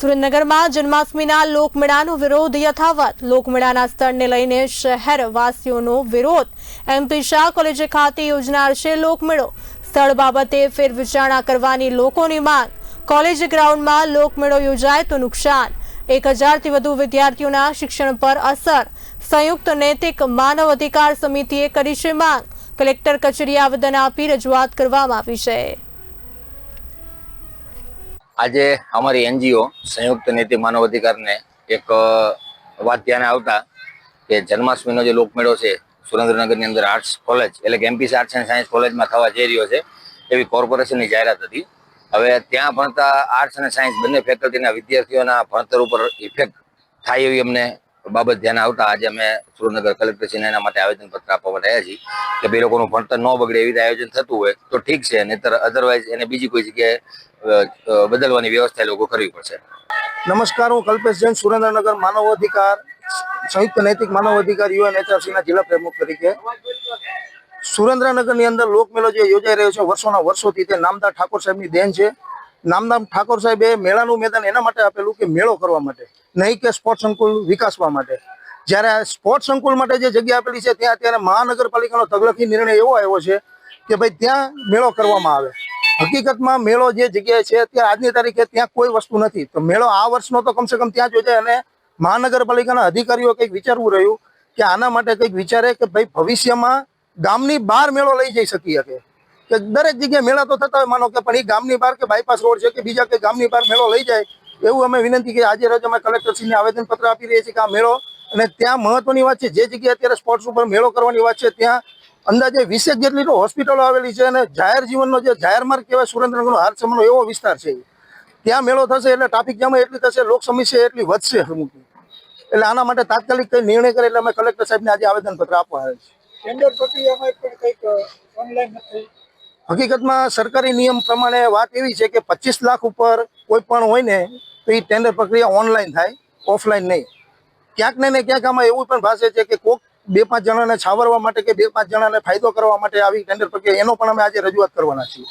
સુરેન્દ્રનગરમાં જન્માષ્ટમીના લોકમેળાનો વિરોધ યથાવત. લોકમેળાના સ્થળને લઈને શહેરવાસીઓનો વિરોધ. એમપી શાહ કોલેજ ખાતે યોજનાર છે લોકમેળો. સ્થળ બાબતે ફેરવિચારણા કરવાની લોકોની માંગ. કોલેજ ગ્રાઉન્ડમાં લોકમેળો યોજાય તો નુકસાન. એક હજારથી વધુ વિદ્યાર્થીઓના શિક્ષણ પર અસર. સંયુક્ત નૈતિક માનવ અધિકાર સમિતિએ કરી છે માંગ. કલેક્ટર કચેરીએ આવેદન આપી રજૂઆત કરવામાં આવી છે. આજે અમારી એનજીઓ સંયુક્ત નીતિ માનવ અધિકારને એક વાત ધ્યાને આવતા કે જન્માષ્ટમીનો જે લોકમેળો છે, સુરેન્દ્રનગરની અંદર આર્ટ્સ કોલેજ એટલે કે એમપીસી આર્ટ્સ એન્ડ સાયન્સ કોલેજમાં થવા જઈ રહ્યો છે, એવી કોર્પોરેશનની જાહેરાત હતી. હવે ત્યાં ભણતા આર્ટ્સ અને સાયન્સ બંને ફેકલ્ટીના વિદ્યાર્થીઓના ભણતર ઉપર ઇફેક્ટ થાય એવી અમને બાબત ધ્યાન આવતા આજે અમે સુરેન્દ્રનગર કલેક્ટરશ્રીને એના માટે આવેદનપત્ર આપવા માટે આવ્યા છીએ કે ભાઈ લોકોનું ભણતર ન બગડે એવી રીતે આયોજન થતું હોય તો ઠીક છે, નહીતર અધરવાઇઝ એને બીજી કોઈ જગ્યાએ બદલવાની વ્યવસ્થા એ લોકો કરવી પડશે. નમસ્કાર, હું કલ્પેશ જૈન, સુરેન્દ્રનગર માનવ અધિકાર, સંયુક્ત નૈતિક માનવ અધિકાર યુએન એચઆરસીના જિલ્લા પ્રમુખ તરીકે. સુરેન્દ્રનગરની અંદર લોકમેળો જે યોજાઈ રહ્યો છે, વર્ષોના વર્ષોથી તે નામદાર ઠાકોર સાહેબની દેન છે. નામદાર ઠાકોર સાહેબે મેળાનું મેદાન એના માટે આપેલું કે મેળો કરવા માટે, નહીં કે સ્પોર્ટ સંકુલ વિકાસવા માટે. જ્યારે સ્પોર્ટ્સ સ્પોર્ટ સંકુલ માટે જે જગ્યા આપેલી છે, ત્યાં અત્યારે મહાનગરપાલિકાનો તગલખી નિર્ણય એવો આવ્યો છે કે ભાઈ ત્યાં મેળો કરવામાં આવે. હકીકતમાં મેળો જે જગ્યાએ છે, અત્યારે આજની તારીખે ત્યાં કોઈ વસ્તુ નથી. તો મેળો આ વર્ષનો તો કમસે કમ ત્યાં જ યોજાય અને મહાનગરપાલિકાના અધિકારીઓ કંઈક વિચારવું રહ્યું કે આના માટે કંઈક વિચારે કે ભાઈ ભવિષ્યમાં ગામની બહાર મેળો લઈ જઈ શકીએ કે. કે દરેક જગ્યાએ મેળા તો થતા હોય, માનો કે પણ એ ગામની બહાર કે બાયપાસ રોડ છે કે બીજા કે ગામની બહાર મેળો લઈ જાય, એવું અમે વિનંતી કે આજે રોજ અમે કલેક્ટરશ્રીને આવેદનપત્ર આપી રહ્યા છીએ કે આ મેળો અને ત્યાં મહત્વની વાત છે, જે જગ્યાએ અત્યારે સ્પોર્ટ્સ ઉપર મેળો કરવાની વાત છે, ત્યાં અંદાજે વીસેક જેટલી તો હોસ્પિટલો આવેલી છે અને જાહેર જીવનનો જે જાહેર માર્ગ કહેવાય સુરેન્દ્રનગરનો, હાર સમયનો એવો વિસ્તાર છે. ત્યાં મેળો થશે એટલે ટ્રાફિક જામ એટલી થશે, લોક સમસ્યા એટલી વધશે. એટલે આના માટે તાત્કાલિક કંઈ નિર્ણય કરે એટલે અમે કલેક્ટર સાહેબને આજે આવેદનપત્ર આપવા આવે છે હકીકતમાં સરકારી નિયમ પ્રમાણે વાત એવી છે કે પચીસ લાખ ઉપર કોઈ પણ હોય ને, તો એ ટેન્ડર પ્રક્રિયા ઓનલાઈન થાય ઓફલાઈન નહીં. ક્યાંક ને ક્યાંક આમાં એવું પણ ભાષે છે કે કોક બે પાંચ જણાને છાવરવા માટે કે બે પાંચ જણાને ફાયદો કરવા માટે આવી ટેન્ડર પ્રક્રિયા, એનો પણ અમે આજે રજૂઆત કરવાના છીએ.